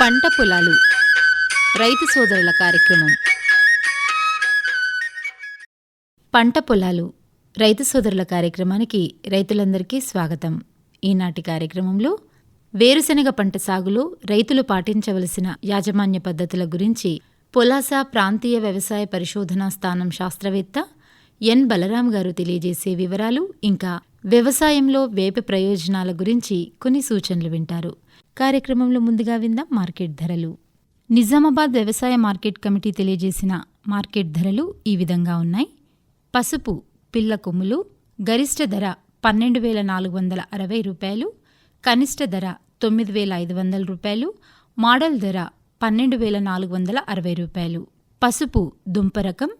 పంట పొలాలు. రైతు సోదరుల కార్యక్రమం. పంట పొలాలు. రైతు సోదరుల కార్యక్రమానికి రైతులందరికీ స్వాగతం. ఈనాటి కార్యక్రమంలో వేరుశనగ పంట సాగులో రైతులు పాటించవలసిన యాజమాన్య పద్ధతుల గురించి పొలాసా ప్రాంతీయ వ్యవసాయ పరిశోధనా స్థానం శాస్త్రవేత్త ఎన్. బలరాం గారు తెలియజేసే వివరాలు ఇంకా వ్యవసాయంలో వేప ప్రయోజనాల గురించి కొన్ని సూచనలు వింటారు. కార్యక్రమంలో ముందుగా విందాం మార్కెట్ ధరలు. నిజామాబాద్ వ్యవసాయ మార్కెట్ కమిటీ తెలియజేసిన మార్కెట్ ధరలు ఈ విధంగా ఉన్నాయి. పసుపు పిల్ల కొమ్ములు గరిష్ట ధర పన్నెండు వేల నాలుగు వందల అరవై రూపాయలు కనిష్ట ధర తొమ్మిది వేల ఐదు వందల రూపాయలు మోడల్ ధర పన్నెండు వేల నాలుగు వందల అరవై రూపాయలు. పసుపు దుంప రకం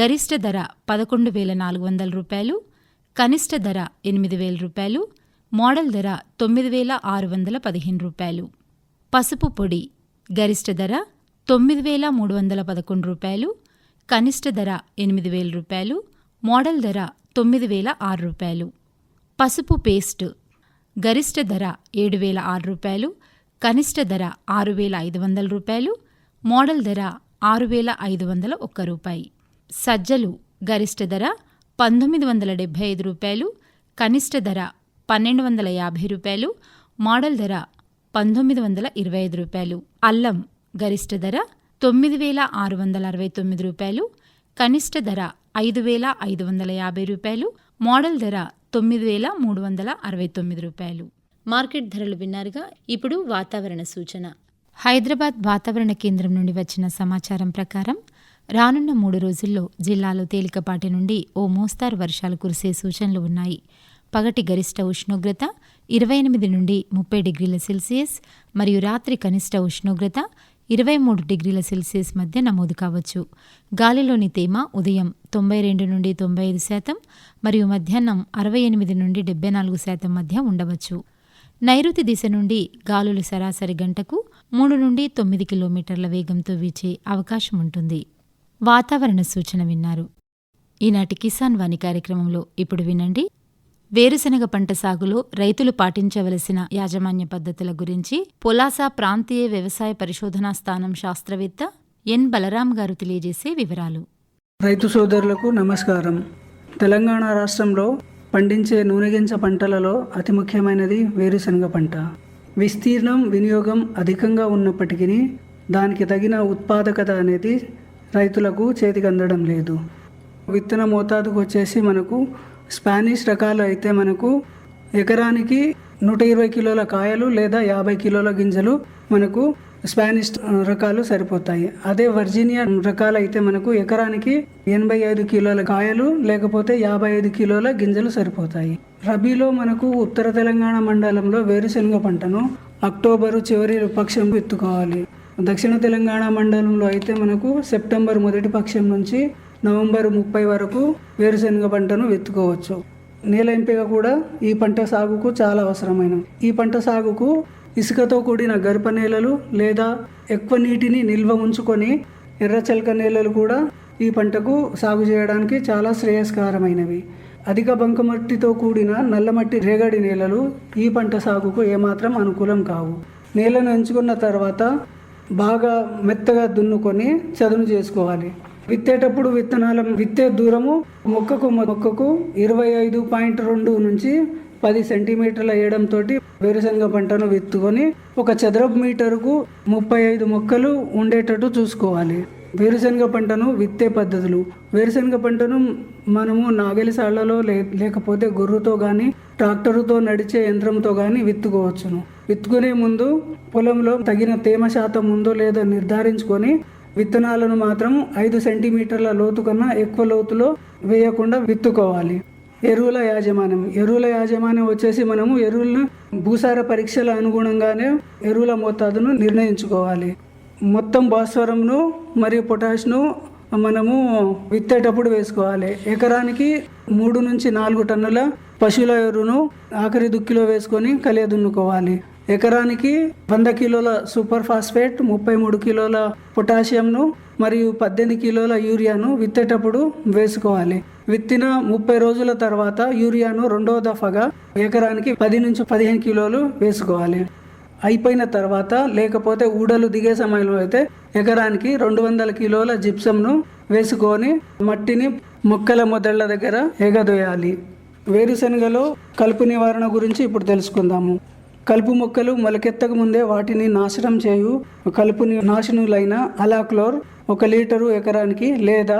గరిష్ట ధర పదకొండు వేల నాలుగు వందల రూపాయలు కనిష్ట ధర ఎనిమిది వేల రూపాయలు మోడల్ ధర తొమ్మిది వేల ఆరు వందల పదిహేను రూపాయలు. పసుపు పొడి గరిష్ట ధర తొమ్మిది వేల మూడు వందల పదకొండు రూపాయలు. కనిష్ట ధర ఎనిమిది వేల రూపాయలు. మోడల్ ధర తొమ్మిది వేల ఆరు రూపాయలు. పసుపు పేస్ట్ గరిష్ట ధర ఏడు వేల ఆరు రూపాయలు. కనిష్ట ధర ఆరు వేల ఐదు వందల రూపాయలు. మోడల్ ధర ఆరు వేల ఐదు వందల ఒక్క రూపాయి. సజ్జలు గరిష్ట ధర పంతొమ్మిది వందల డెబ్భై ఐదు రూపాయలు. కనిష్ట ధర పన్నెండు వందల యాభై రూపాయలు మోడల్ ధర పంతొమ్మిది వందల ఇరవై ఐదు రూపాయలు అల్లం గరిష్ట ధర తొమ్మిది వేల ఆరు వందల అరవై తొమ్మిది రూపాయలు కనిష్ట ధర ఐదు వేల ఐదు వందల యాభై రూపాయలు మోడల్ ధర తొమ్మిది వేల మూడు వందల అరవై తొమ్మిది రూపాయలు. మార్కెట్ ధరలు విన్నారుగా ఇప్పుడు వాతావరణ సూచన. హైదరాబాద్ వాతావరణ కేంద్రం నుండి వచ్చిన సమాచారం ప్రకారం రానున్న మూడు రోజుల్లో జిల్లాలో తేలికపాటి నుండి ఓ మోస్తారు వర్షాలు కురిసే సూచనలు ఉన్నాయి. పగటి గరిష్ట ఉష్ణోగ్రత ఇరవై ఎనిమిది నుండి ముప్పై డిగ్రీల సెల్సియస్ మరియు రాత్రి కనిష్ట ఉష్ణోగ్రత ఇరవై మూడు డిగ్రీల సెల్సియస్ మధ్య నమోదు కావచ్చు. గాలిలోని తేమ ఉదయం తొంభై రెండు నుండి తొంభై ఐదు శాతం మరియు మధ్యాహ్నం అరవై ఎనిమిది నుండి డెబ్బై నాలుగు శాతం మధ్య ఉండవచ్చు. నైరుతి దిశ నుండి గాలులు సరాసరి గంటకు మూడు నుండి తొమ్మిది కిలోమీటర్ల వేగంతో వీచే అవకాశం ఉంటుంది. వాతావరణ సూచన విన్నారు. ఈనాటి కిసాన్ వాణి కార్యక్రమంలో ఇప్పుడు వినండి. వేరుశనగ పంట సాగులో రైతులు పాటించవలసిన యాజమాన్య పద్ధతుల గురించి పొలాసా ప్రాంతీయ వ్యవసాయ పరిశోధనా స్థానం శాస్త్రవేత్త ఎన్. బలరాం గారు తెలియజేసే వివరాలు. రైతు సోదరులకు నమస్కారం. తెలంగాణ రాష్ట్రంలో పండించే నూనెగింజ పంటలలో అతి ముఖ్యమైనది వేరుశనగ పంట. విస్తీర్ణం వినియోగం అధికంగా ఉన్నప్పటికీ దానికి తగిన ఉత్పాదకత అనేది రైతులకు చేతికి అందడం లేదు. విత్తన మోతాదుకు వచ్చేసి మనకు స్పానిష్ రకాలు అయితే మనకు ఎకరానికి నూట ఇరవై కిలోల కాయలు లేదా యాభై కిలోల గింజలు మనకు స్పానిష్ రకాలు సరిపోతాయి. అదే వర్జీనియా రకాలు అయితే మనకు ఎకరానికి ఎనభై ఐదు కిలోల కాయలు లేకపోతే యాభై ఐదు కిలోల గింజలు సరిపోతాయి. రబీలో మనకు ఉత్తర తెలంగాణ మండలంలో వేరుశనగ పంటను అక్టోబరు చివరి పక్షం ఎత్తుకోవాలి. దక్షిణ తెలంగాణ మండలంలో అయితే మనకు సెప్టెంబర్ మొదటి పక్షం నుంచి నవంబర్ ముప్పై వరకు వేరుశనగ పంటను విత్తుకోవచ్చు నేల ఎంపిక కూడా ఈ పంట సాగుకు చాలా అవసరమైన ఈ పంట సాగుకు ఇసుకతో కూడిన గర్భ నేలలు లేదా ఎక్కువ నీటిని నిల్వ ఉంచుకొని ఎర్రచలక నేలలు కూడా ఈ పంటకు సాగు చేయడానికి చాలా శ్రేయస్కరమైనవి. అధిక బంకమట్టితో కూడిన నల్లమట్టి రేగడి నేలలు ఈ పంట సాగుకు ఏమాత్రం అనుకూలం కావు. నేలను ఎంచుకున్న తర్వాత బాగా మెత్తగా దున్నుకొని చదును చేసుకోవాలి. విత్తేటప్పుడు విత్తనాల విత్తే దూరము మొక్కకు మొక్కకు ఇరవై ఐదు పాయింట్ రెండు నుంచి పది సెంటీమీటర్ల వేయడంతో వేరుశనగ పంటను విత్తుకొని ఒక చదరపు మీటరుకు ముప్పై ఐదు మొక్కలు ఉండేటట్టు చూసుకోవాలి. వేరుశనగ పంటను విత్తే పద్ధతులు. వేరుశనగ పంటను మనము నాగలిసాళ్ళలో లే లేకపోతే గొర్రుతో కానీ ట్రాక్టరుతో నడిచే యంత్రంతో కానీ విత్తుకోవచ్చును. విత్తుకునే ముందు పొలంలో తగిన తేమ శాతం ఉందో లేదో నిర్ధారించుకొని విత్తనాలను మాత్రం ఐదు సెంటీమీటర్ల లోతు కన్నా ఎక్కువ లోతులో వేయకుండా విత్తుకోవాలి. ఎరువుల యాజమాన్యం. ఎరువుల యాజమాన్యం వచ్చేసి మనము ఎరువులను భూసార పరీక్షల అనుగుణంగానే ఎరువుల మోతాదును నిర్ణయించుకోవాలి. మొత్తం భాస్వరంను మరియు పొటాష్ను మనము విత్తేటప్పుడు వేసుకోవాలి. ఎకరానికి మూడు నుంచి నాలుగు టన్నుల పశువుల ఎరువును ఆఖరి దుక్కిలో వేసుకొని కలియదున్నుకోవాలి. ఎకరానికి వంద కిలోల సూపర్ ఫాస్ఫేట్ ముప్పై మూడు కిలోల పొటాషియంను మరియు పద్దెనిమిది కిలోల యూరియాను విత్తేటప్పుడు వేసుకోవాలి. విత్తిన ముప్పై రోజుల తర్వాత యూరియాను రెండవ దఫాగా ఎకరానికి పది నుంచి పదిహేను కిలోలు వేసుకోవాలి. అయిపోయిన తర్వాత లేకపోతే ఊడలు దిగే సమయంలో అయితే ఎకరానికి రెండు వందల కిలోల జిప్సంను వేసుకొని మట్టిని మొక్కల మొదళ్ళ దగ్గర ఎగదోయాలి. వేరుశనగలో కలుపు నివారణ గురించి ఇప్పుడు తెలుసుకుందాము. కలుపు మొక్కలు మొలకెత్తక ముందే వాటిని నాశనం చేయు. కలుపుని నాశనులైన అలాక్లోర్ ఒక లీటరు ఎకరానికి లేదా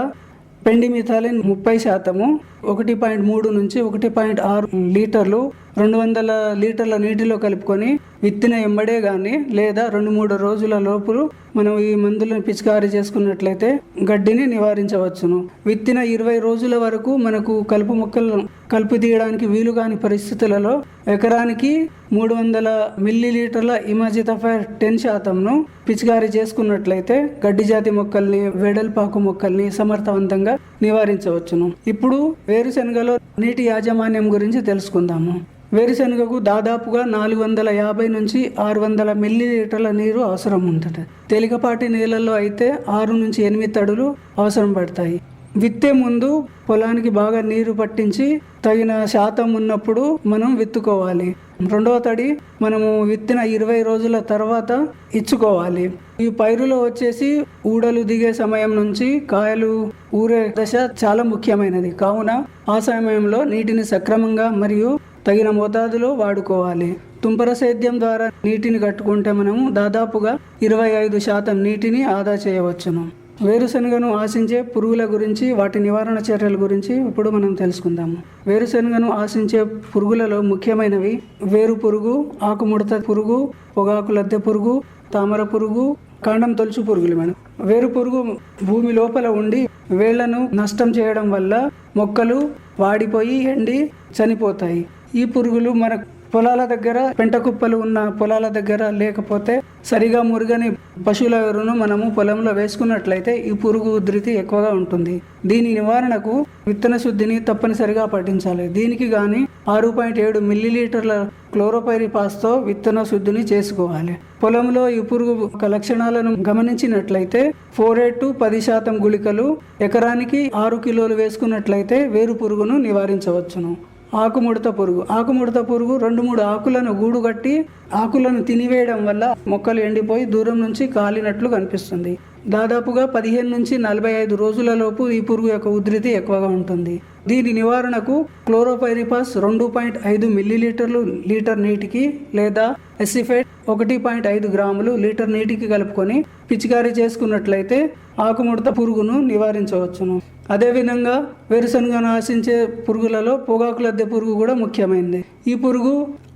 పెండిమిథాలిన్ ముప్పై శాతము ఒకటి పాయింట్ మూడు నుంచి ఒకటి పాయింట్ ఆరు లీటర్లు రెండు వందల లీటర్ల నీటిలో కలుపుకొని విత్తిన ఎంబడే కానీ లేదా రెండు మూడు రోజుల లోపు మనం ఈ మందులను పిచికారీ చేసుకున్నట్లయితే గడ్డిని నివారించవచ్చును. విత్తిన ఇరవై రోజుల వరకు మనకు కలుపు మొక్కలు కలుపు తీయడానికి వీలు కాని పరిస్థితులలో ఎకరానికి మూడు వందల మిల్లీ లీటర్ల ఇమాజితఫైర్ టెన్ శాతంను పిచికారీ చేసుకున్నట్లయితే గడ్డి జాతి మొక్కల్ని వెడల్పాకు మొక్కల్ని సమర్థవంతంగా నివారించవచ్చును. ఇప్పుడు వేరుశనగలో నీటి యాజమాన్యం గురించి తెలుసుకుందాము. వేరుశనగకు దాదాపుగా నాలుగు వందల యాభై నుంచి ఆరు వందల మిల్లీ లీటర్ల నీరు అవసరం ఉంటుంది. తేలికపాటి నీళ్ళల్లో అయితే ఆరు నుంచి ఎనిమిది తడులు అవసరం పడతాయి. విత్తే ముందు పొలానికి బాగా నీరు పట్టించి తగిన శాతం ఉన్నప్పుడు మనం విత్తుకోవాలి. రెండవ తడి మనము విత్తిన ఇరవై రోజుల తర్వాత ఇచ్చుకోవాలి. ఈ పైరులో వచ్చేసి ఊడలు దిగే సమయం నుంచి కాయలు ఊరే దశ చాలా ముఖ్యమైనది. కావున ఆ సమయంలో నీటిని సక్రమంగా మరియు తగిన మోతాదులో వాడుకోవాలి. తుంపర సేద్యం ద్వారా నీటిని కట్టుకుంటే మనము దాదాపుగా ఇరవై ఐదు శాతం నీటిని ఆదా చేయవచ్చును. వేరుశనగను ఆశించే పురుగుల గురించి వాటి నివారణ చర్యల గురించి ఇప్పుడు మనం తెలుసుకుందాము. వేరుశనగను ఆశించే పురుగులలో ముఖ్యమైనవి వేరు పురుగు ఆకుముడత పురుగు పొగాకు లద్దె పురుగు తామర పురుగు కాండం తొలుచు పురుగులు మేడం. వేరు పురుగు భూమి లోపల ఉండి వేళ్ళను నష్టం చేయడం వల్ల మొక్కలు వాడిపోయి ఎండి చనిపోతాయి. ఈ పురుగులు మన పొలాల దగ్గర పెంట కుప్పలు ఉన్న పొలాల దగ్గర లేకపోతే సరిగా మురుగని పశువుల ఎరువును మనము పొలంలో వేసుకున్నట్లయితే ఈ పురుగు ఉధృతి ఎక్కువగా ఉంటుంది. దీని నివారణకు విత్తన శుద్ధిని తప్పనిసరిగా పాటించాలి. దీనికి గాని ఆరు పాయింట్ ఏడు మిల్లీలీటర్ల క్లోరోపైరిపాస్తో విత్తన శుద్ధిని చేసుకోవాలి. పొలంలో ఈ పురుగు ఒక లక్షణాలను గమనించినట్లయితే ఫోర్ ఎయిట్ టు పది శాతం గుళికలు ఎకరానికి ఆరు కిలోలు వేసుకున్నట్లయితే వేరు పురుగును నివారించవచ్చును. ఆకుముడత పురుగు. ఆకుముడత పురుగు రెండు మూడు ఆకులను గూడు కట్టి ఆకులను తినివేయడం వల్ల మొక్కలు ఎండిపోయి దూరం నుంచి కాలినట్లు కనిపిస్తుంది. దాదాపుగా పదిహేను నుంచి నలభై ఐదు రోజులలోపు ఈ పురుగు యొక్క ఉధృతి ఎక్కువగా ఉంటుంది. దీని నివారణకు క్లోరోపైరిపాస్ రెండు పాయింట్ ఐదు మిల్లీలీటర్లు లీటర్ నీటికి లేదా ఎసిఫైట్ ఒకటి పాయింట్ ఐదు గ్రాములు లీటర్ నీటికి కలుపుకొని పిచికారీ చేసుకున్నట్లయితే ఆకుముడత పురుగును నివారించవచ్చును. అదేవిధంగా వేరుశనగను ఆశించే పురుగులలో పొగాకు లద్దె పురుగు కూడా ముఖ్యమైనది. ఈ పురుగు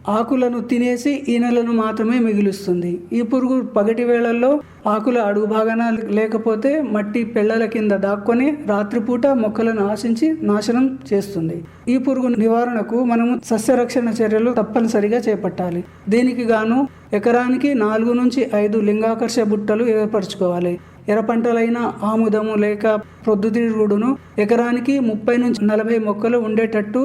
ఆకులను తినేసి ఈనెలను మాత్రమే మిగులుస్తుంది. ఈ పురుగు పగటి వేళల్లో ఆకుల అడుగు భాగాన లేకపోతే మట్టి పెళ్ళల కింద దాక్కొని రాత్రిపూట మొక్కలను ఆశించి నాశనం చేస్తుంది. ఈ పురుగు నివారణకు మనము సస్యరక్షణ చర్యలు తప్పనిసరిగా చేపట్టాలి. దీనికి గాను ఎకరానికి నాలుగు నుంచి ఐదు లింగాకర్ష బుట్టలు ఏర్పరచుకోవాలి. ఎర్ర పంటలైన ఆముదము లేక ప్రొద్దుతిరుగుడును ఎకరానికి ముప్పై నుంచి నలభై మొక్కలు ఉండేటట్టు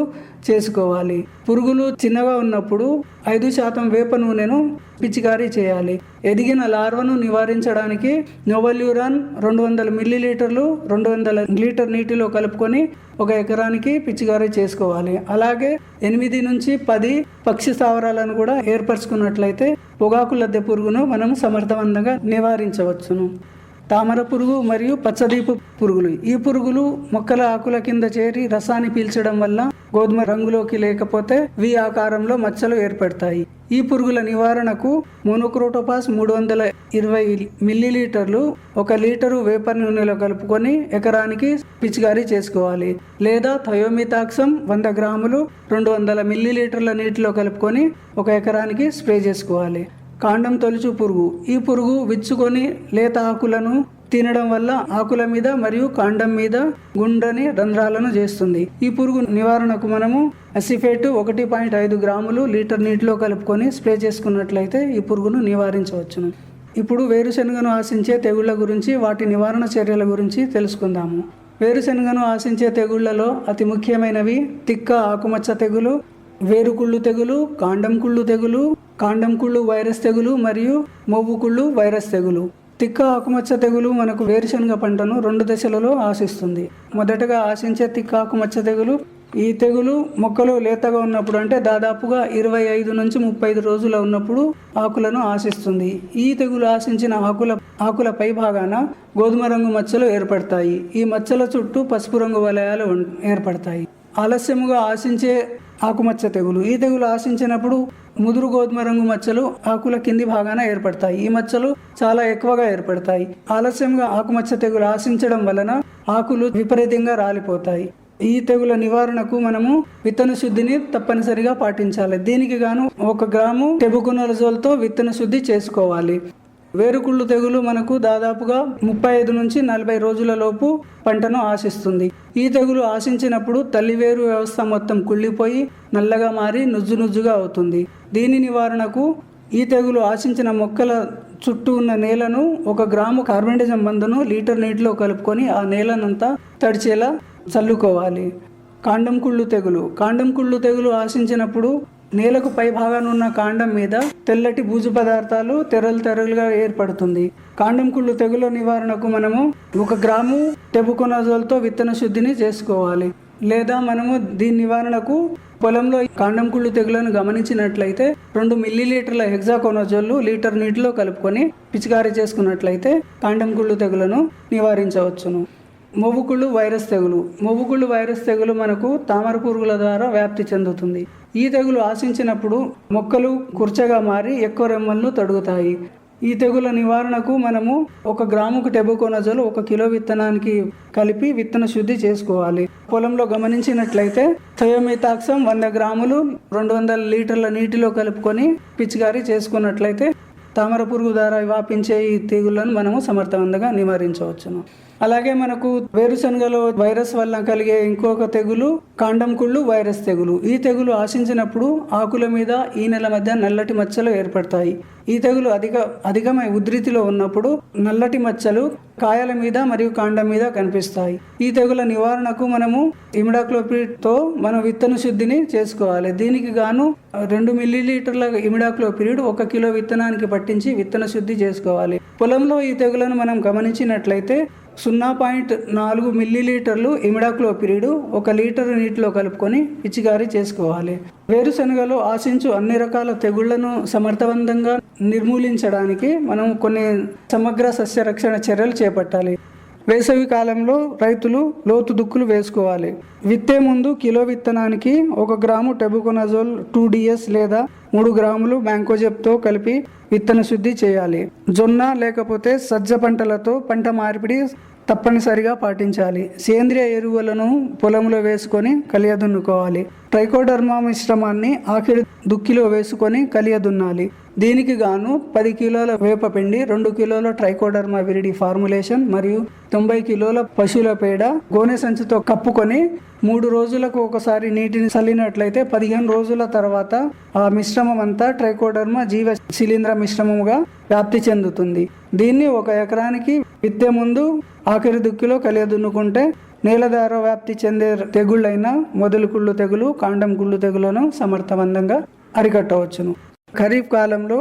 చేసుకోవాలి. పురుగులు చిన్నగా ఉన్నప్పుడు ఐదు శాతం వేప నూనెను పిచికారీ చేయాలి. ఎదిగిన లార్వను నివారించడానికి నోవల్యూరాన్ రెండు వందల మిల్లీలీటర్లు రెండు వందల లీటర్ నీటిలో కలుపుకొని ఒక ఎకరానికి పిచికారీ చేసుకోవాలి. అలాగే ఎనిమిది నుంచి పది పక్షి స్థావరాలను కూడా ఏర్పరచుకున్నట్లయితే పొగాకు లద్దె పురుగును మనం సమర్థవంతంగా నివారించవచ్చును. తామర పురుగు మరియు పచ్చదీపు పురుగులు. ఈ పురుగులు మొక్కల ఆకుల కింద చేరి రసాన్ని పీల్చడం వల్ల గోధుమ రంగులోకి లేకపోతే వి ఆకారంలో మచ్చలు ఏర్పడతాయి. ఈ పురుగుల నివారణకు మోనోక్రోటోపాస్ మూడు వందల ఇరవై మిల్లీలీటర్లు ఒక లీటరు వేపర్ నూనెలో కలుపుకొని ఎకరానికి పిచికారీ చేసుకోవాలి. లేదా థయోమితాక్సం వంద గ్రాములు రెండు వందల మిల్లీలీటర్ల నీటిలో కలుపుకొని ఒక ఎకరానికి స్ప్రే చేసుకోవాలి. కాండం తొలుచు పురుగు. ఈ పురుగు విచ్చుకొని లేత ఆకులను తినడం వల్ల ఆకుల మీద మరియు కాండం మీద గుండ్రని రంధ్రాలను చేస్తుంది. ఈ పురుగు నివారణకు మనము అసిఫేట్ ఒకటి పాయింట్ ఐదు గ్రాములు లీటర్ నీటిలో కలుపుకొని స్ప్రే చేసుకున్నట్లయితే ఈ పురుగును నివారించవచ్చును. ఇప్పుడు వేరుశనగను ఆశించే తెగుళ్ళ గురించి వాటి నివారణ చర్యల గురించి తెలుసుకుందాము. వేరుశనగను ఆశించే తెగుళ్ళలో అతి ముఖ్యమైనవి తిక్క ఆకుమచ్చ తెగులు వేరుకుళ్ళు తెగులు కాండం కుళ్ళు తెగులు కాండం కుళ్ళు వైరస్ తెగులు మరియు మొవ్వు కుళ్ళు వైరస్ తెగులు. తిక్క ఆకుమచ్చ తెగులు మనకు వేరుశనగ పంటను రెండు దశలలో ఆశిస్తుంది. మొదటగా ఆశించే తిక్క ఆకుమచ్చ తెగులు ఈ తెగులు మొక్కలు లేతగా ఉన్నప్పుడు అంటే దాదాపుగా ఇరవై ఐదు నుంచి ముప్పై ఐదు రోజుల ఉన్నప్పుడు ఆకులను ఆశిస్తుంది. ఈ తెగులు ఆశించిన ఆకుల ఆకుల పై భాగాన గోధుమ రంగు మచ్చలు ఏర్పడతాయి. ఈ మచ్చల చుట్టూ పసుపు రంగు వలయాలు ఏర్పడతాయి. ఆలస్యముగా ఆశించే ఆకుమచ్చ తెగులు. ఈ తెగులు ఆశించినప్పుడు ముదురు గోధుమ రంగు మచ్చలు ఆకుల కింది భాగాన ఏర్పడతాయి. ఈ మచ్చలు చాలా ఎక్కువగా ఏర్పడతాయి. ఆలస్యంగా ఆకుమచ్చ తెగులు ఆశించడం వలన ఆకులు విపరీతంగా రాలిపోతాయి. ఈ తెగుల నివారణకు మనము విత్తన శుద్ధిని తప్పనిసరిగా పాటించాలి. దీనికి గాను ఒక గ్రాము టెబుకునలజోల్తో విత్తన శుద్ధి చేసుకోవాలి. వేరుకుళ్ళు తెగులు మనకు దాదాపుగా ముప్పై ఐదు నుంచి నలభై రోజుల లోపు పంటను ఆశిస్తుంది. ఈ తెగులు ఆశించినప్పుడు తల్లివేరు వ్యవస్థ మొత్తం కుళ్ళిపోయి నల్లగా మారి నుజ్జు నుజ్జుగా అవుతుంది. దీని నివారణకు ఈ తెగులు ఆశించిన మొక్కల చుట్టూ ఉన్న నేలను ఒక గ్రాము కార్బెండిజం మందును లీటర్ నీటిలో కలుపుకొని ఆ నేలనంతా తడిచేలా చల్లుకోవాలి. కాండం కుళ్ళు తెగులు. కాండం కుళ్ళు తెగులు ఆశించినప్పుడు నేలకు పై భాగాన ఉన్న కాండం మీద తెల్లటి బూజు పదార్థాలు తెరలు తెరలుగా ఏర్పడుతుంది. కాండం కుళ్ళు తెగుల నివారణకు మనము ఒక గ్రాము టెబుకొనజోల్తో విత్తన శుద్ధిని చేసుకోవాలి. లేదా మనము దీని నివారణకు పొలంలో కాండం కుళ్ళు తెగులను గమనించినట్లయితే రెండు మిల్లీ లీటర్ల లీటర్ నీటిలో కలుపుకొని పిచికారీ చేసుకున్నట్లయితే కాండం కుళ్ళు తెగులను నివారించవచ్చును. మొవ్వుకుళ్ళు వైరస్ తెగులు. మొవ్వుకుళ్ళు వైరస్ తెగులు మనకు తామర పురుగుల ద్వారా వ్యాప్తి చెందుతుంది. ఈ తెగులు ఆశించినప్పుడు మొక్కలు కుర్చగా మారి ఎక్కువ రెమ్మలను తడుగుతాయి. ఈ తెగుల నివారణకు మనము ఒక గ్రాముకు టెబుకోనజోలు ఒక కిలో విత్తనానికి కలిపి విత్తన శుద్ధి చేసుకోవాలి. పొలంలో గమనించినట్లయితే థయోమితాక్సం వంద గ్రాములు రెండు వందల లీటర్ల నీటిలో కలుపుకొని పిచికారీ చేసుకున్నట్లయితే తామర పురుగు ద్వారా వ్యాపించే ఈ తెగులను మనము సమర్థవంతంగా నివారించవచ్చును. అలాగే మనకు వేరుశనగలో వైరస్ వల్ల కలిగే ఇంకొక తెగులు కాండం కుళ్ళు వైరస్ తెగులు. ఈ తెగులు ఆశించినప్పుడు ఆకుల మీద ఈ నెల మధ్య నల్లటి మచ్చలు ఏర్పడతాయి. ఈ తెగులు అధిక అధికమై ఉధృతిలో ఉన్నప్పుడు నల్లటి మచ్చలు కాయల మీద మరియు కాండం మీద కనిపిస్తాయి. ఈ తెగుల నివారణకు మనము ఇమిడాక్లోపిడ్తో మనం విత్తన శుద్ధిని చేసుకోవాలి. దీనికి గాను రెండు మిల్లీ లీటర్ల ఇమిడాక్లోపిరిడ్ ఒక కిలో విత్తనానికి పట్టించి విత్తన శుద్ధి చేసుకోవాలి. పొలంలో ఈ తెగులను మనం గమనించినట్లయితే సున్నా పాయింట్ నాలుగు మిల్లీ లీటర్లు ఇమిడాక్లోపిరిడ్ ఒక లీటర్ నీటిలో కలుపుకొని పిచికారీ చేసుకోవాలి. వేరుశనగలో ఆశించు అన్ని రకాల తెగుళ్ళను సమర్థవంతంగా నిర్మూలించడానికి మనం కొన్ని సమగ్ర సస్య రక్షణ చర్యలు చేపట్టాలి. వేసవి కాలంలో రైతులు లోతు దుక్కులు వేసుకోవాలి. విత్తే ముందు కిలో విత్తనానికి ఒక గ్రాము టెబుకొనజోల్ టూ డిఎస్ లేదా మూడు గ్రాములు మ్యాంకోజెప్తో కలిపి విత్తన శుద్ధి చేయాలి. జొన్న లేకపోతే సజ్జ పంటలతో పంట మార్పిడి తప్పనిసరిగా పాటించాలి. సేంద్రియ ఎరువులను పొలంలో వేసుకొని కలియదున్నుకోవాలి. ట్రైకోడర్మా మిశ్రమాన్ని ఆఖరి దుక్కిలో వేసుకొని కలియదున్నాలి. దీనికి గాను పది కిలోల వేపపిండి రెండు కిలోల ట్రైకోడర్మా విరిడి ఫార్ములేషన్ మరియు తొంభై కిలోల పశువుల పేడ గోనె సంచితో కప్పుకొని మూడు రోజులకు ఒకసారి నీటిని చల్లినట్లయితే పదిహేను రోజుల తర్వాత ఆ మిశ్రమం అంతా ట్రైకోడర్మా జీవ శిలీంద్ర మిశ్రమముగా వ్యాప్తి చెందుతుంది. దీన్ని ఒక ఎకరానికి విత్తే ముందు ఆఖరి దుక్కిలో కలియదున్నుకుంటే దున్నుకుంటే నేలదార వ్యాప్తి చెందే తెగుళ్ళైన మొదలు కుళ్ళు తెగులు కాండం కుళ్ళు తెగులను సమర్థవంతంగా అరికట్టవచ్చును. ఖరీఫ్ కాలంలో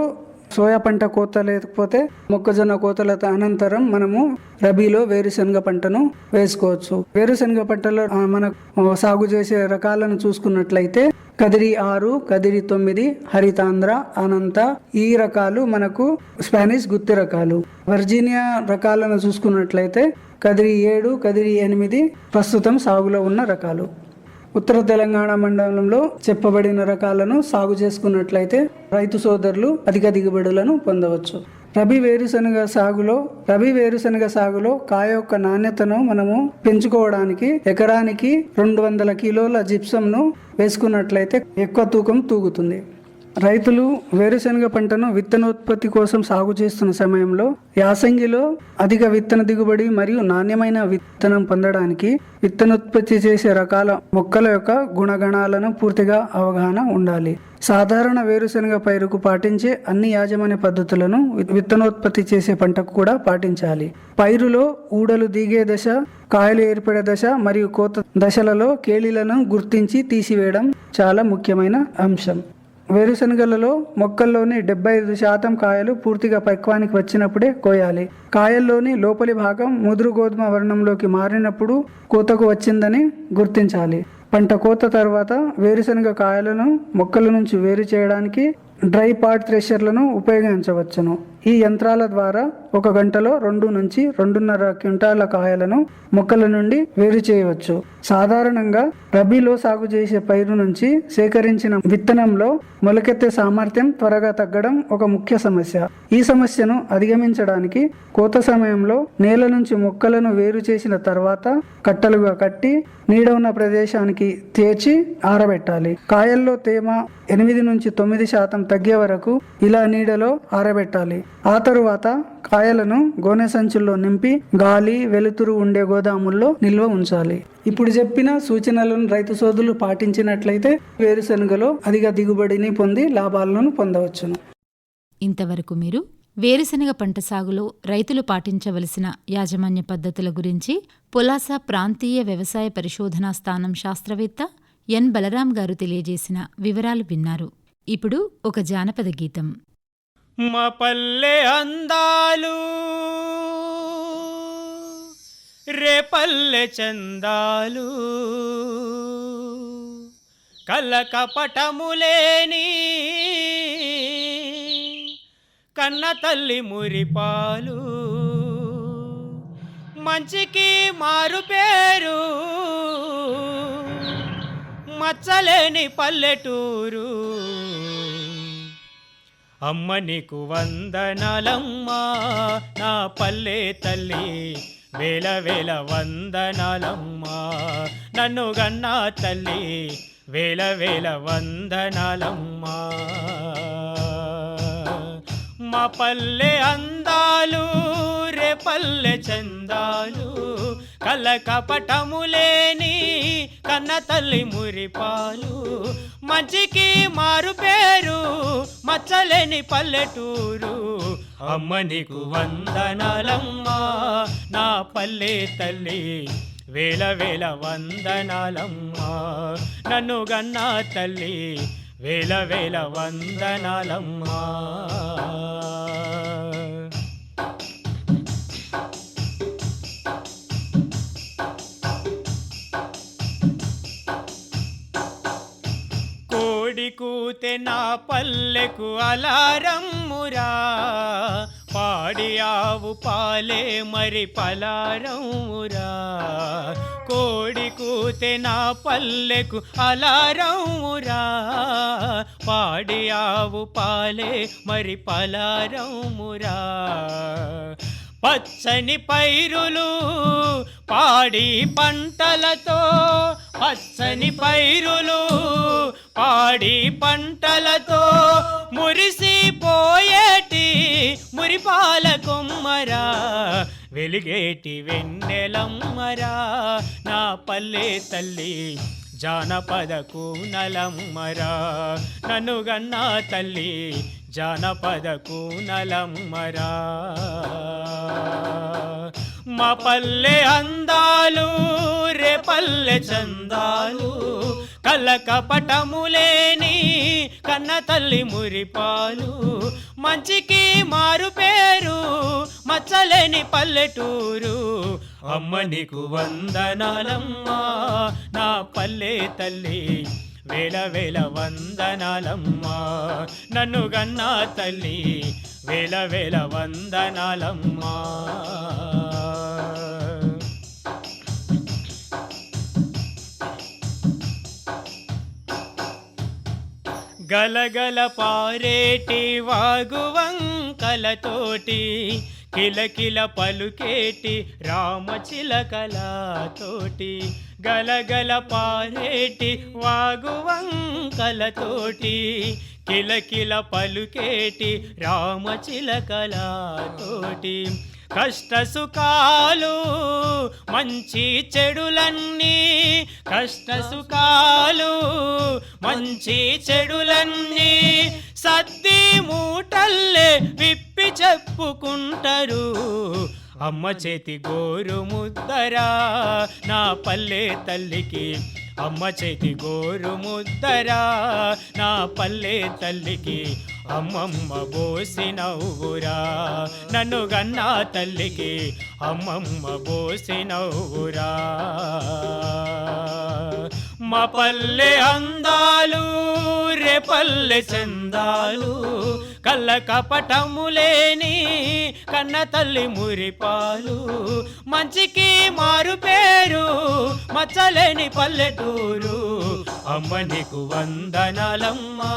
సోయా పంట కోత లేకపోతే మొక్కజొన్న కోతల అనంతరం మనము రబీలో వేరుశనగ పంటను వేసుకోవచ్చు. వేరుశనగ పంటలో మన సాగు చేసే రకాలను చూసుకున్నట్లయితే కదిరి ఆరు కదిరి తొమ్మిది హరితాంధ్ర అనంత ఈ రకాలు మనకు స్పానిష్ గుత్తి రకాలు. వర్జీనియా రకాలను చూసుకున్నట్లయితే కదిరి ఏడు కదిరి ఎనిమిది ప్రస్తుతం సాగులో ఉన్న రకాలు. ఉత్తర తెలంగాణ మండలంలో చెప్పబడిన రకాలను సాగు చేసుకున్నట్లయితే రైతు సోదరులు అధిక దిగుబడులను పొందవచ్చు. రబీ వేరుశనగ సాగులో రబీ వేరుశనగ సాగులో కాయ యొక్క నాణ్యతను మనము పెంచుకోవడానికి ఎకరానికి రెండు వందల కిలోల జిప్సంను వేసుకున్నట్లయితే ఎక్కువ తూకం తూగుతుంది. రైతులు వేరుశనగ పంటను విత్తనోత్పత్తి కోసం సాగు చేస్తున్న సమయంలో యాసంగిలో అధిక విత్తన దిగుబడి మరియు నాణ్యమైన విత్తనం పొందడానికి విత్తనోత్పత్తి చేసే రకాల మొక్కల యొక్క గుణగణాలను పూర్తిగా అవగాహన ఉండాలి. సాధారణ వేరుశనగ పైరుకు పాటించే అన్ని యాజమాన్య పద్ధతులను విత్తనోత్పత్తి చేసే పంటకు కూడా పాటించాలి. పైరులో ఊడలు దిగే దశ కాయలు ఏర్పడే దశ మరియు కోత దశలలో కేళీలను గుర్తించి తీసివేయడం చాలా ముఖ్యమైన అంశం. వేరుశనగలలో మొక్కల్లోని డెబ్బై ఐదు శాతం కాయలు పూర్తిగా పక్వానికి వచ్చినప్పుడే కోయాలి. కాయల్లోని లోపలి భాగం ముదురు గోధుమ వర్ణంలోకి మారినప్పుడు కోతకు వచ్చిందని గుర్తించాలి. పంట కోత తర్వాత వేరుశనగ కాయలను మొక్కల నుంచి వేరు చేయడానికి డ్రై పాట్ థ్రెషర్లను ఉపయోగించవచ్చును. ఈ యంత్రాల ద్వారా ఒక గంటలో రెండు నుంచి రెండున్నర క్వింటాల కాయలను మొక్కల నుండి వేరు చేయవచ్చు. సాధారణంగా రబీలో సాగు చేసే పైరు నుంచి సేకరించిన విత్తనంలో మొలకెత్తే సామర్థ్యం త్వరగా తగ్గడం ఒక ముఖ్య సమస్య. ఈ సమస్యను అధిగమించడానికి కోత సమయంలో నేల నుంచి మొక్కలను వేరు చేసిన తర్వాత కట్టలుగా కట్టి నీడ ఉన్న ప్రదేశానికి చేర్చి ఆరబెట్టాలి. కాయల్లో తేమ ఎనిమిది నుంచి తొమ్మిది శాతం తగ్గే వరకు ఇలా నీడలో ఆరబెట్టాలి. ఆ తరువాత కాయలను గోనె సంచుల్లో నింపి గాలి వెలుతురు ఉండే గోదాముల్లో నిల్వ ఉంచాలి. ఇప్పుడు చెప్పిన సూచనలను రైతు సోదరులు పాటించినట్లయితే వేరుశనగలో అధిక దిగుబడిని పొంది లాభాలను పొందవచ్చును. ఇంతవరకు మీరు వేరుశనగ పంట సాగులో రైతులు పాటించవలసిన యాజమాన్య పద్ధతుల గురించి పులాస ప్రాంతీయ వ్యవసాయ పరిశోధనా స్థానం శాస్త్రవేత్త ఎన్ బలరాం గారు తెలియజేసిన వివరాలు విన్నారు. ఇప్పుడు ఒక జానపద గీతం. మా పల్లె అందాలు. రేపల్లె చందాలు. కలకపటములేని కన్న తల్లి మురిపాలు. మంచికి మారు పేరు. మచ్చలేని పల్లెటూరు. అమ్మ నీకు వందనాలమ్మా నా పల్లె తల్లి వేల వేల వందనాలమ్మా. నన్ను గన్నా తల్లి వేల వేల వందనాలమ్మా. మా పల్లె అందాలు రే పల్లె చందాలు. కళ్ళ కపటములేని కన్న తల్లి మురిపాలు. మంచికి మారు పేరు మచ్చలేని పల్లెటూరు. అమ్మ నీకు వందనాలమ్మా నా పల్లె తల్లి. వేల వేల వందనాలమ్మా నన్ను గన్నా తల్లి. వేల వేల వందనాలమ్మా. కోడి కూతే నా పల్లెకు అలారమ్మురా. పాడి ఆవు పాలే మరి పలారమ్మురా. కోడి పోతే నా పల్లెకు అలారమురా పాడి ఆవు పాలే మరి పలారమురా పచ్చని పైరులు పాడి పంటలతో పచ్చని పైరులు పాడి పంటలతో మురిసిపోయేటి మురిపాల కొమ్మరా. వెలిగేటి వెన్నెలమ్మరా నా పల్లె తల్లి జానపద కూనలమ్మరా నన్ను గన్నా తల్లి జానపద కూనలమ్మరా మా పల్లె అందాలు రే పల్లె చందాలు కళ్ళ కపటములేని కన్న తల్లి మురిపాలు మంచికి మారు పేరు మచ్చలేని పల్లెటూరు. అమ్మ నీకు వందనాలమ్మా నా పల్లె తల్లి వేల వేల వందనాలమ్మా. నన్ను గన్నా తల్లి వేల వేల వందనాలమ్మా. గలగల పారేటి వాగువంకలతోటి కిలకిల పలుకేటి రామచిలకలతోటి గలగల పారేటి వాగువంకలతోటి కిలకిల పలుకేటి రామచిలకలతోటి కష్ట సుఖాలు మంచి చెడులన్నీ. కష్ట సుఖాలు మంచి చెడులన్నీ. సద్ది మూటల్లే విప్పి చెప్పుకుంటారు. అమ్మ చేతి గోరు ముద్దరా నా పల్లె తల్లికి. అమ్మ చేతి గోరు ముద్దరా నా పల్లె తల్లికి. అమ్మమ్మ బోసి నవ్వురా నన్ను గన్నా తల్లికి అమ్మమ్మ బోసి నవ్వురా మా పల్లె అందాలు రేపల్లె చందాలు కళ్ళ కపటము లేని కన్న తల్లి మురిపాలు. మంచికి మారు పేరు మచ్చలేని పల్లెటూరు అమ్మ నీకు వందనాలమ్మా.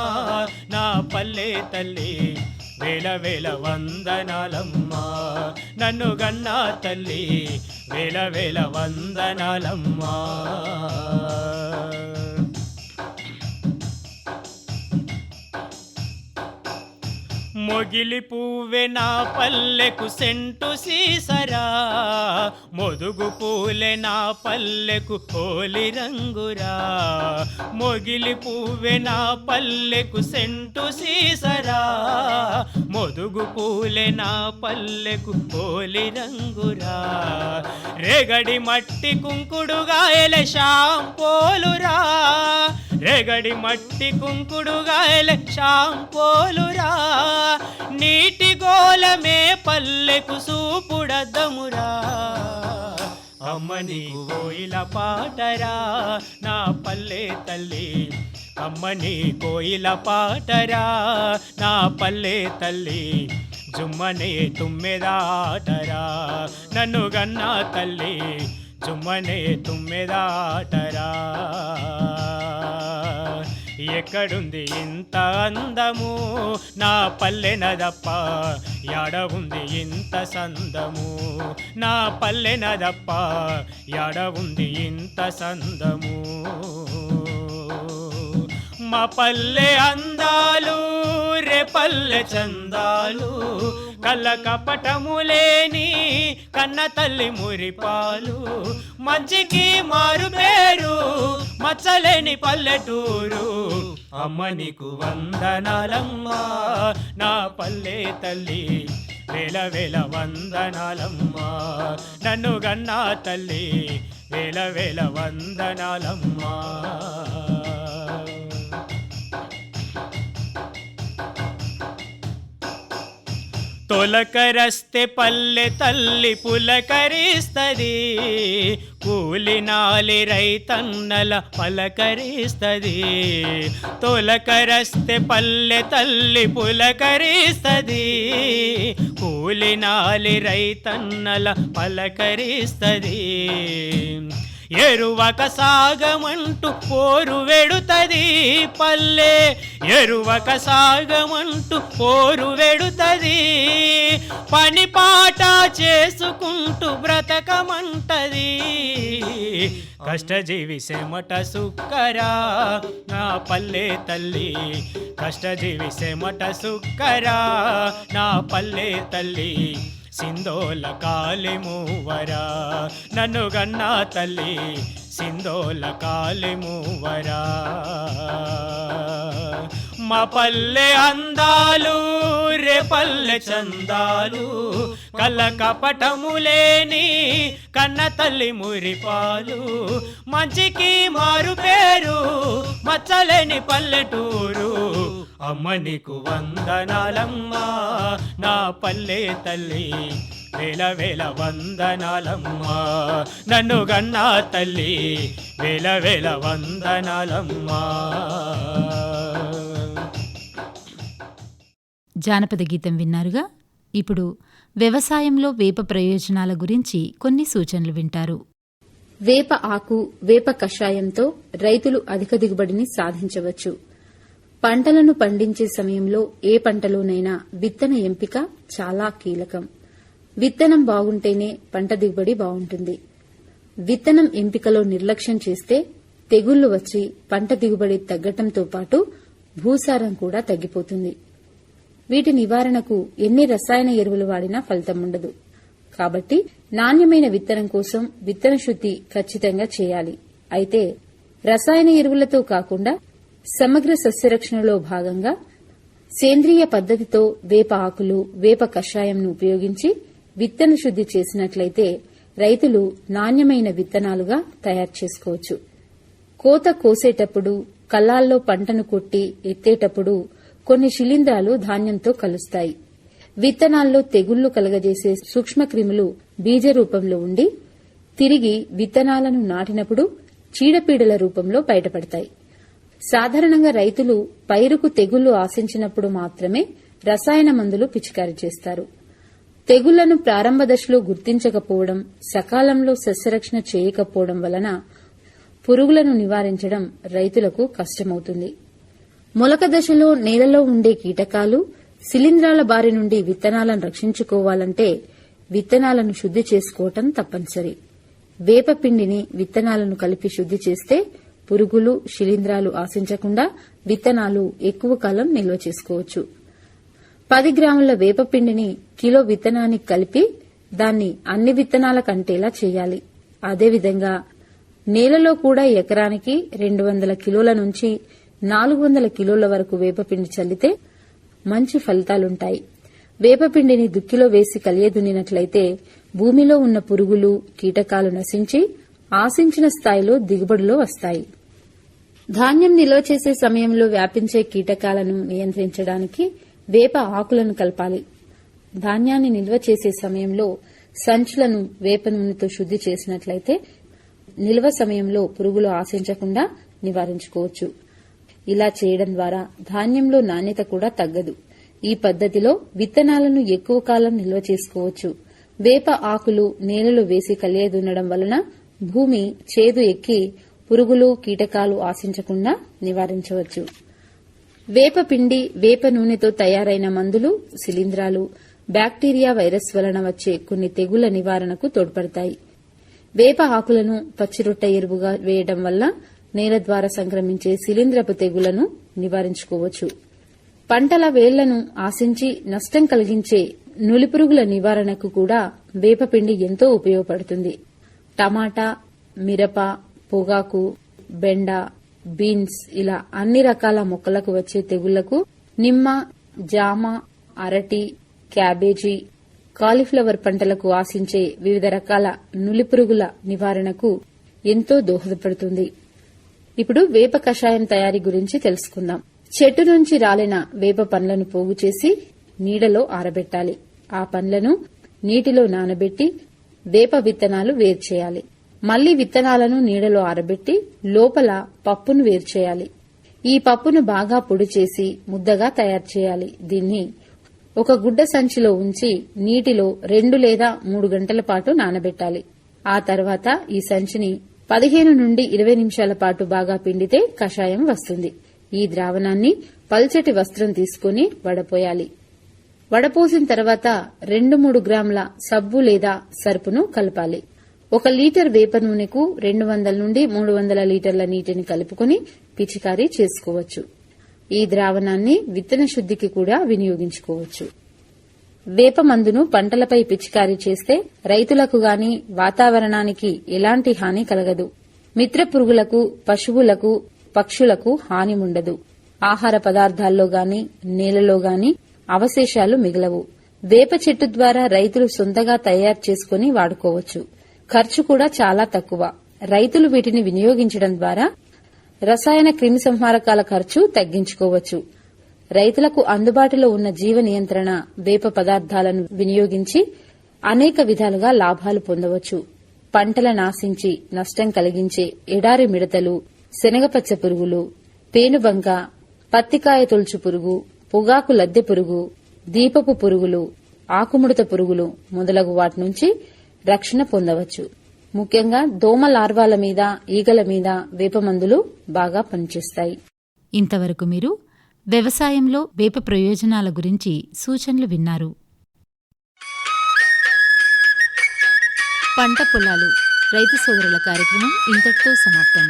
నా పల్లె తల్లి వేల వేల వందనాలమ్మా. నన్ను గన్నా తల్లి వేల వేల వందనాలమ్మా. మొగిలి పువ్వె నా పల్లెకు సెంటు సీసరా. మొదుగు పూలె నా పల్లెకు హోలి రంగురా. మొగిలి పువ్వె నా పల్లెకు సెంటు సీసరా. మొదుగు పూలె నా పల్లెకు హోలి రంగురా. రేగడి మట్టి కుంకుడుగా ఎలె షాంపోలురా. రేగడి మట్టి కుంకుడుగా ఎలె షాంపోలురా. నీటి గోలమే పల్లెకు సూపుడద్దమురా. అమ్మని కోయిల పాటరా నా పల్లె తల్లి. అమ్మని కోయిల పాటరా నా పల్లె తల్లి. జుమ్మనే తుమ్మెదాటరా నన్ను గన్నా తల్లి. జుమ్మనే తుమ్మెదాటరా ఎక్కడుంది ఇంత అందము? నా పల్లెనదప్ప యాడ ఉంది ఇంత సందము? నా పల్లెనదప్ప యాడ ఉంది ఇంత సందము? మా పల్లె అందాలు రే పల్లె చందాలు కళ్ళ కపటము లేని కన్న తల్లి మురిపాలు మంచికి మారు పేరు మచ్చలేని పల్లెటూరు. అమ్మ నీకు వందనాలమ్మా. నా పల్లె తల్లి వేల వేల వందనాలమ్మా. నన్ను గన్నా తల్లి వేల వేల వందనాలమ్మా. తొలకరస్తే పల్లె తల్లి పులకరిస్తది కూలినాలి రైతన్నల పలకరిస్తది. తొలకరస్తే పల్లె తల్లి పులకరిస్తది కూలినాలి రైతన్నల పలకరిస్తది. ఎరువక సాగమంటూ పోరు వెడుతది పల్లె. ఎరువక సాగమంటూ పోరు వెడుతది. పని పాట చేసుకుంటూ బ్రతకమంటది. కష్టజీవి సెమట సుక్కరా నా పల్లె తల్లి. కష్టజీవి సెమట సుక్కరా నా పల్లె తల్లి. సింధోల కాలి మూవరా. నన్ను గన్నా తల్లి సింధోల కాలి మూవరా. మా పల్లె అందాలు రే పల్లె చందాలు. కల కపటము లేని కన్న తల్లి మురిపాలు. మంచికి మారు పేరు మచ్చలేని పల్లెటూరు. అమ్మ నీకు వందనాలమ్మా నా పల్లె తల్లి. వేల వేల వందనాలమ్మా నన్ను గన్నా తల్లి. వేల వేల వందనాలమ్మా. జానపద గీతం విన్నారుగా? ఇప్పుడు వ్యవసాయంలో వేప ప్రయోజనాల గురించి కొన్ని సూచనలు వింటారు. వేప ఆకు వేప కషాయంతో రైతులు అధిక దిగుబడిని సాధించవచ్చు. పంటలను పండించే సమయంలో ఏ పంటలోనైనా విత్తన ఎంపిక చాలా కీలకం. విత్తనం బాగుంటేనే పంట దిగుబడి బాగుంటుంది. విత్తనం ఎంపికలో నిర్లక్ష్యం చేస్తే తెగుళ్ళు వచ్చి పంట దిగుబడి తగ్గటంతో పాటు భూసారం కూడా తగ్గిపోతుంది. వీటి నివారణకు ఎన్ని రసాయన ఎరువులు వాడినా ఫలితం ఉండదు. కాబట్టి నాణ్యమైన విత్తనం కోసం విత్తన శుద్ధి ఖచ్చితంగా చేయాలి. అయితే రసాయన ఎరువులతో కాకుండా సమగ్ర సస్యరక్షణలో భాగంగా సేంద్రియ పద్ధతితో వేప ఆకులు వేప కషాయంను ఉపయోగించి విత్తన శుద్ధి చేసినట్లయితే రైతులు నాణ్యమైన విత్తనాలుగా తయారు చేసుకోవచ్చు. కోత కోసేటప్పుడు కల్లాల్లో పంటను కొట్టి ఎత్తేటప్పుడు కొన్ని శిలీంధ్రాలు ధాన్యంతో కలుస్తాయి. విత్తనాల్లో తెగుళ్ళు కలగజేసే సూక్ష్మక్రిములు బీజ రూపంలో ఉండి తిరిగి విత్తనాలను నాటినప్పుడు చీడపీడల రూపంలో బయటపడతాయి. సాధారణంగా రైతులు పైరుకు తెగుళ్ళు ఆశించినప్పుడు మాత్రమే రసాయన మందులు పిచికారీ చేస్తారు. తెగుళ్ళను ప్రారంభ దశలో గుర్తించకపోవడం సకాలంలో సస్యరక్షణ చేయకపోవడం వలన పురుగులను నివారించడం రైతులకు కష్టమవుతుంది. మొలక దశలో నేలలో ఉండే కీటకాలు శిలీంధ్రాల బారి నుండి విత్తనాలను రక్షించుకోవాలంటే విత్తనాలను శుద్ది చేసుకోవటం తప్పనిసరి. వేపపిండిని విత్తనాలను కలిపి శుద్ది చేస్తే పురుగులు శిలీంధ్రాలు ఆశించకుండా విత్తనాలు ఎక్కువ కాలం నిల్వ చేసుకోవచ్చు. పది గ్రాముల వేపపిండిని కిలో విత్తనానికి కలిపి దాన్ని అన్ని విత్తనాల కంటేలా చేయాలి. అదేవిధంగా నేలలో కూడా ఎకరానికి రెండు వందల కిలోల నుంచి నాలుగు వందల కిలోల వరకు వేపపిండి చల్లితే మంచి ఫలితాలుంటాయి. వేపపిండిని దుక్కిలో వేసి కలియదున్నినట్లయితే భూమిలో ఉన్న పురుగులు కీటకాలు నశించి ఆశించిన స్థాయిలో దిగుబడులు వస్తాయి. ధాన్యం నిల్వ చేసే సమయంలో వ్యాపించే కీటకాలను నియంత్రించడానికి వేప ఆకులను కలపాలి. ధాన్యాన్ని నిల్వ చేసే సమయంలో సంచులను వేప నూనెతో శుద్ది చేసినట్లయితే నిల్వ సమయంలో పురుగులు ఆశించకుండా నివారించుకోవచ్చు. ఇలా చేయడం ద్వారా ధాన్యంలో నాణ్యత కూడా తగ్గదు. ఈ పద్ధతిలో విత్తనాలను ఎక్కువ కాలం నిల్వ చేసుకోవచ్చు. వేప ఆకులు నేలలో వేసి కలియదున్నడం వలన భూమి చేదు ఎక్కి పురుగులు కీటకాలు ఆశించకుండా నివారించవచ్చు. వేప పిండి వేప నూనెతో తయారైన మందులు శిలీంధ్రాలు బ్యాక్టీరియా వైరస్ వలన వచ్చే కొన్ని తెగుళ్ళ నివారణకు తోడ్పడతాయి. వేప ఆకులను పచ్చిరొట్ట ఎరువుగా వేయడం వల్ల నేల ద్వారా సంక్రమించే శిలీంద్రపు తెగుళ్ళను నివారించుకోవచ్చు. పంటల వేళ్ళను ఆశించి నష్టం కలిగించే నులిపురుగుల నివారణకు కూడా వేపపిండి ఎంతో ఉపయోగపడుతుంది. టమాటా మిరప పొగాకు బెండ బీన్స్ ఇలా అన్ని రకాల మొక్కలకు వచ్చే తెగుళ్ళకు నిమ్మ జామ అరటి క్యాబేజీ కాలీఫ్లవర్ పంటలకు ఆశించే వివిధ రకాల నులిపురుగుల నివారణకు ఎంతో దోహదపడుతుంది. ఇప్పుడు వేప కషాయం తయారీ గురించి తెలుసుకుందాం. చెట్టు నుంచి రాలిన వేప పండ్లను పోగు చేసి నీడలో ఆరబెట్టాలి. ఆ పండ్లను నీటిలో నానబెట్టి వేప విత్తనాలు వేర్చేయాలి మళ్ళీ విత్తనాలను నీడలో ఆరబెట్టి లోపల పప్పును వేర్చేయాలి ఈ పప్పును బాగా పొడి చేసి ముద్దగా తయారు చేయాలి. దీన్ని ఒక గుడ్డ సంచిలో ఉంచి నీటిలో రెండు లేదా మూడు గంటల పాటు నానబెట్టాలి. ఆ తర్వాత ఈ సంచిని పదిహేను నుండి ఇరవై నిమిషాల పాటు బాగా పిండితే కషాయం వస్తుంది. ఈ ద్రావణాన్ని పల్చటి వస్త్రం తీసుకుని వడపోయాలి. వడపోసిన తర్వాత రెండు మూడు గ్రాముల సబ్బు లేదా సర్పును కలపాలి. ఒక లీటర్ వేప నూనెకు రెండు వందల నుండి మూడు వందల లీటర్ల నీటిని కలుపుకుని పిచికారీ చేసుకోవచ్చు. ఈ ద్రావణాన్ని విత్తన శుద్దికి కూడా వినియోగించుకోవచ్చు. వేప మందును పంటలపై పిచికారీ చేస్తే రైతులకు గాని వాతావరణానికి ఎలాంటి హాని కలగదు. మిత్ర పురుగులకు పశువులకు పక్షులకు హాని ఉండదు ఆహార పదార్థాల్లో గాని నేలలో గాని అవశేషాలు మిగలవు. వేప చెట్టు ద్వారా రైతులు సొంతగా తయారు చేసుకుని వాడుకోవచ్చు. ఖర్చు కూడా చాలా తక్కువ. రైతులు వీటిని వినియోగించడం ద్వారా రసాయన క్రిమి సంహారకాల ఖర్చు తగ్గించుకోవచ్చు. రైతులకు అందుబాటులో ఉన్న జీవ నియంత్రణ వేప పదార్థాలను వినియోగించి అనేక విధాలుగా లాభాలు పొందవచ్చు. పంటల నాశించి నష్టం కలిగించే ఎడారి మిడతలు శనగపచ్చ పురుగులు పేనుబంక పత్తికాయ తొలుచు పురుగు పొగాకు లద్దె పురుగు దీపపు పురుగులు ఆకుముడత పురుగులు మొదలగు వాటి నుంచి రక్షణ పొందవచ్చు. ముఖ్యంగా దోమ లార్వాల మీద ఈగల మీద వేపమందులు బాగా పనిచేస్తాయి. ఇంతవరకు మీరు వ్యవసాయంలో వేప ప్రయోజనాల గురించి సూచనలు విన్నారు. పంట పొలాలు రైతు సోదరుల కార్యక్రమం ఇంతటితో సమాప్తం.